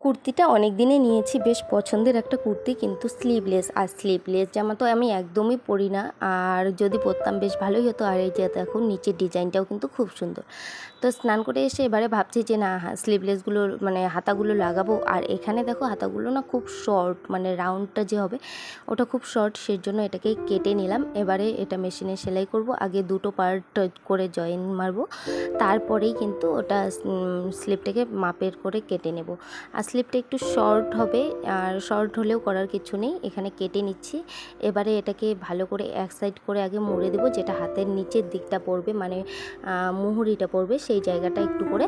কুর্তিটা অনেক দিনে নিয়েছি, বেশ পছন্দের একটা কুর্তি কিন্তু স্লিভলেস আর স্লিভলেস জামা তো আমি একদমই পরি না। আর যদি পরতাম বেশ ভালোই হতো। আর এই যে দেখো, নিচের ডিজাইনটাও কিন্তু খুব সুন্দর। তো স্নান করে এসে এবারে ভাবছি যে, না স্লিভলেসগুলো মানে হাতাগুলো লাগাবো। আর এখানে দেখো, হাতাগুলো না খুব শর্ট মানে রাউন্ডটা যে হবে, ওটা খুব শর্ট সেই জন্য এটাকে কেটে নিলাম। এবারে এটা মেশিনে সেলাই করব। আগে দুটো পার্ট করে জয়েন মারবো। তারপরেই কিন্তু ওটা স্লিপটাকে মাপের করে কেটে নেব। আর স্লিপটা একটু শর্ট হবে, আর শর্ট হলেও করার কিছু নেই। এখানে কেটে নিচ্ছি। এবারে এটাকে ভালো করে এক সাইড করে আগে মুড়ে দেবো, যেটা হাতের নিচের দিকটা পড়বে মানে মুহুরিটা পড়বে, সেই জায়গাটা একটু করে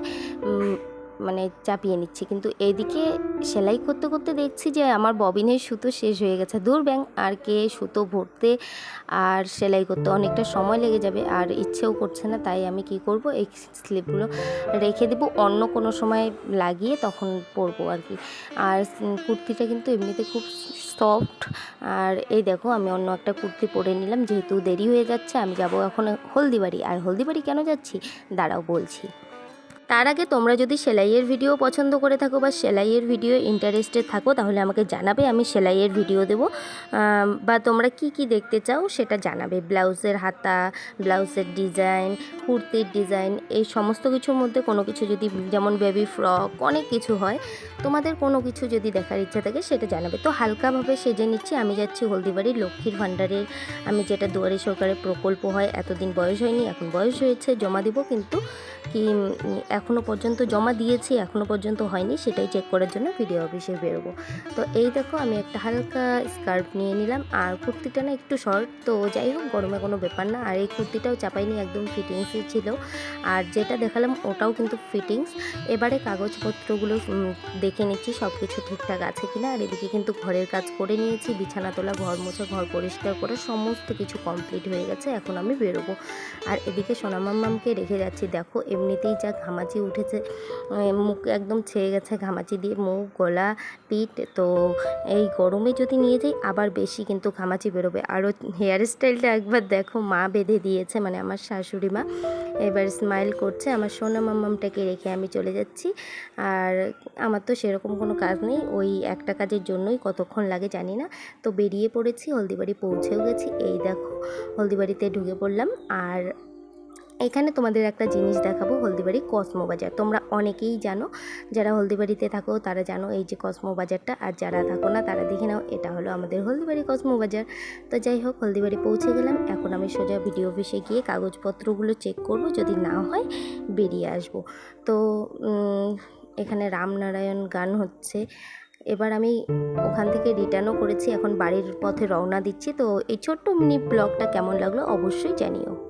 মানে চাপিয়ে নিচ্ছি। কিন্তু এদিকে সেলাই করতে করতে দেখছি যে আমার ববিনের সুতো শেষ হয়ে গেছে। দূর ব্যাং, আর কে সুতো ভরতে আর সেলাই করতে অনেকটা সময় লেগে যাবে আর ইচ্ছেও করছে না। তাই আমি কি করব? এই স্লিপগুলো রেখে দেবো। অন্য কোনো সময় লাগিয়ে তখন পরবো আর কি। আর কুর্তিটা কিন্তু এমনিতে খুব সফট। আর এই দেখো, আমি অন্য একটা কুর্তি পরে নিলাম। যেহেতু দেরি হয়ে যাচ্ছে, আমি যাব এখন হলদিবাড়ি। আর হলদিবাড়ি কেন যাচ্ছি? দাঁড়াও, বলছি। তার আগে তোমরা যদি সেলাইয়ের ভিডিও পছন্দ করে থাকো বা সেলাইয়ের ভিডিও ইন্টারেস্টেড থাকো, তাহলে আমাকে জানাবে, আমি সেলাইয়ের ভিডিও দেবো। বা তোমরা কি কি দেখতে চাও সেটা জানাবে। ব্লাউজের হাতা, ব্লাউজের ডিজাইন কুর্তির ডিজাইন এই সমস্ত কিছুর মধ্যে কোনো কিছু যদি, যেমন বেবি ফ্রক অনেক কিছু হয়, তোমাদের কোনো কিছু যদি দেখার ইচ্ছা থাকে সেটা জানাবে। তো হালকাভাবে সেজে নিচ্ছি, আমি যাচ্ছি হলদিবাড়ির লক্ষ্মীর ভাণ্ডারের, আমি যেটা দুয়ারি সরকারের প্রকল্প হয়, এতদিন বয়স হয়নি, এখন বয়স হয়েছে, জমা দিব, কিন্তু কি এখনও পর্যন্ত জমা দিয়েছি এখনও পর্যন্ত হয়নি, সেটাই চেক করার জন্য ভিডিও অফিসে বেরোবো। তো এই দেখো, আমি একটা হালকা স্কার্ফ নিয়ে নিলাম, আর কুর্তিটা না একটু শর্ট তো যাই হোক, গরমে কোনো ব্যাপার না। আর এই কুর্তিটাও চাপাইনি, একদম ফিটিংসই ছিল। আর যেটা দেখালাম, ওটাও কিন্তু ফিটিংস এবারে কাগজপত্রগুলো দেখে নিচ্ছি সব কিছু ঠিকঠাক আছে কিনা। আর এদিকে কিন্তু ঘরের কাজ করে নিয়েছি, বিছানা তোলা, ঘর মোছা, ঘর পরিষ্কার করে, সমস্ত কিছু কমপ্লিট হয়ে গেছে, এখন আমি বেরোবো। আর এদিকে সোনামাম্মামকে রেখে যাচ্ছি, দেখো, এমনিতেই যা ঘামাচি উঠেছে। মুখ একদম ছেয়ে গেছে, ঘামাচি দিয়ে মুখ, গলা, পিঠ। তো এই গরমে যদি নিয়ে যাই, আবার বেশি কিন্তু ঘামাচি বেরোবে। আরও হেয়ার স্টাইলটা একবার দেখো, মা বেঁধে দিয়েছে মানে আমার শাশুড়ি মা। এবার স্মাইল করছে, আমার সোনা মাম্মামটাকে রেখে আমি চলে যাচ্ছি। আর আমার তো সেরকম কোনো কাজ নেই, ওই একটা কাজের জন্যই কতক্ষণ লাগে জানি না। তো বেরিয়ে পড়েছি, হলদিবাড়ি পৌঁছেও গেছি। এই দেখো, হলদিবাড়িতে ঢুকে পড়লাম। আর এখানে তোমাদের একটা জিনিস দেখাবো, হলদিবাড়ি কসমো বাজার। তোমরা অনেকেই জানো, যারা হলদিবাড়িতে থাকো, তারা জানো এই যে কসমো বাজারটা, আর যারা থাকো না, তারা দেখে নাও, এটা হলো আমাদের হলদিবাড়ি কসমো বাজার। তো যাই হোক, হলদিবাড়ি পৌঁছে গেলাম। এখন আমি সোজা ভিডিও অফিসে গিয়ে কাগজপত্রগুলো চেক করব, যদি না হয় বেরিয়ে আসব। তো এখানে রামনারায়ণ গান হচ্ছে। এবার আমি ওখান থেকে রিটার্নও করেছি, এখন বাড়ির পথে রওনা দিচ্ছি। তো এই ছোট্ট মিনি ব্লগটা কেমন লাগল, অবশ্যই জানিও।